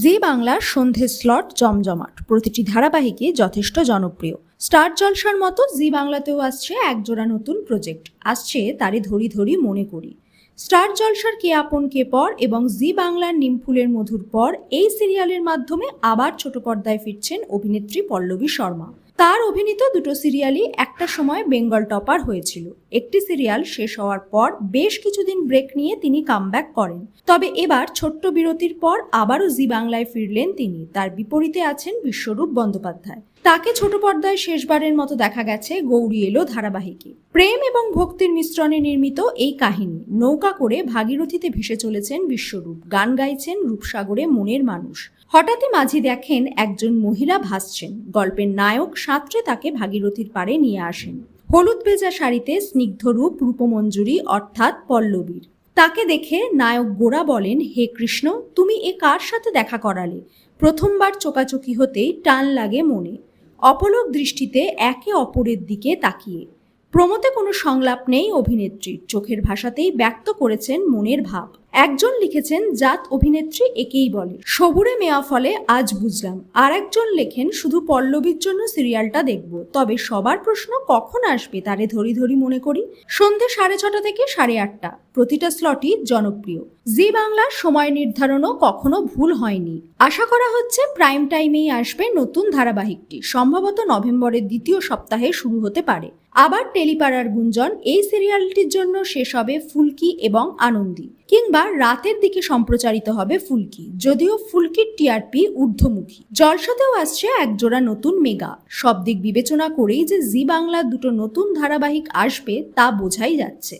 জি বাংলার সন্ধে স্লট জমজমাট। প্রতিটি ধারাবাহিকে যথেষ্ট জনপ্রিয়। স্টার জলসার মতো জি বাংলাতেও আসছে একজোড়া নতুন প্রজেক্ট। আসছে তারই ধরি ধরি মনে করি। স্টার জলসার কে আপন কে পর এবং জি বাংলার নিমফুলের মধুর পর এই সিরিয়ালের মাধ্যমে আবার ছোট পর্দায় ফিরছেন অভিনেত্রী পল্লবী শর্মা। তার অভিনীত দুটো সিরিয়ালই একটা সময় বেঙ্গল টপার হয়েছিল। একটি সিরিয়াল শেষ হওয়ার পর বেশ কিছুদিন ব্রেক নিয়ে তিনি কামব্যাক করেন। তবে এবার ছোট্ট বিরতির পর আবারও জি বাংলায় ফিরলেন তিনি। তার বিপরীতে আছেন বিশ্বরূপ বন্দ্যোপাধ্যায়। তাকে ছোট পর্দায় শেষবারের মতো দেখা গেছে গৌরী এলো ধারাবাহিকে। প্রেম এবং ভক্তির মিশ্রণে নির্মিত এই কাহিনী, নৌকা করে ভাগীরথীতে ভেসে চলেছেন বিশ্বরূপ। গান গাইছেন রূপসাগরে মনের মানুষ। হঠাৎই মাঝি দেখেন একজন মহিলা ভাসছেন। গল্পের নায়ক সাঁতরে তাকে ভাগীরথীর পাড়ে নিয়ে আসেন। হলুদ ভেজা শাড়িতে স্নিগ্ধরূপ রূপমঞ্জুরি অর্থাৎ পল্লবীর। তাকে দেখে নায়ক গোরা বলেন, হে কৃষ্ণ, তুমি এ কার সাথে দেখা করালে? প্রথমবার চোকাচোকি হতেই টান লাগে মনে। অপলক দৃষ্টিতে একে অপরের দিকে তাকিয়ে প্রমোতে কোনো সংলাপ নেই অভিনেত্রীর। চোখের ভাষাতেই ব্যক্ত করেছেন মনের ভাব। একজন লিখেছেন, জাত অভিনেত্রী একেই বলে। সবুরে মেয়া ফলে আজ বুঝলাম। আর একজন লেখেন, শুধু পল্লবীর জন্য সিরিয়ালটা দেখব। তবে সবার প্রশ্ন কখন আসবে তারে ধরি ধরি মনে করি। সন্ধে সাড়ে ছটা থেকে সাড়ে আটটা। প্রতিটা স্লটই জনপ্রিয়। জি বাংলার সময় নির্ধারণও কখনো ভুল হয়নি। আশা করা হচ্ছে প্রাইম টাইমেই আসবে নতুন ধারাবাহিকটি। সম্ভবত নভেম্বরের দ্বিতীয় সপ্তাহে শুরু হতে পারে। আবার টেলিপাড়ার গুঞ্জন, এই সিরিয়ালটির জন্য শেষ হবে ফুলকি এবং আনন্দী। কিংবা রাতের দিকে সম্প্রচারিত হবে ফুলকি, যদিও ফুলকির টিআরপি ঊর্ধ্বমুখী। জলসাতেও আসছে একজোড়া নতুন মেগা। সব দিক বিবেচনা করেই যে জি বাংলা দুটো নতুন ধারাবাহিক আসবে তা বোঝাই যাচ্ছে।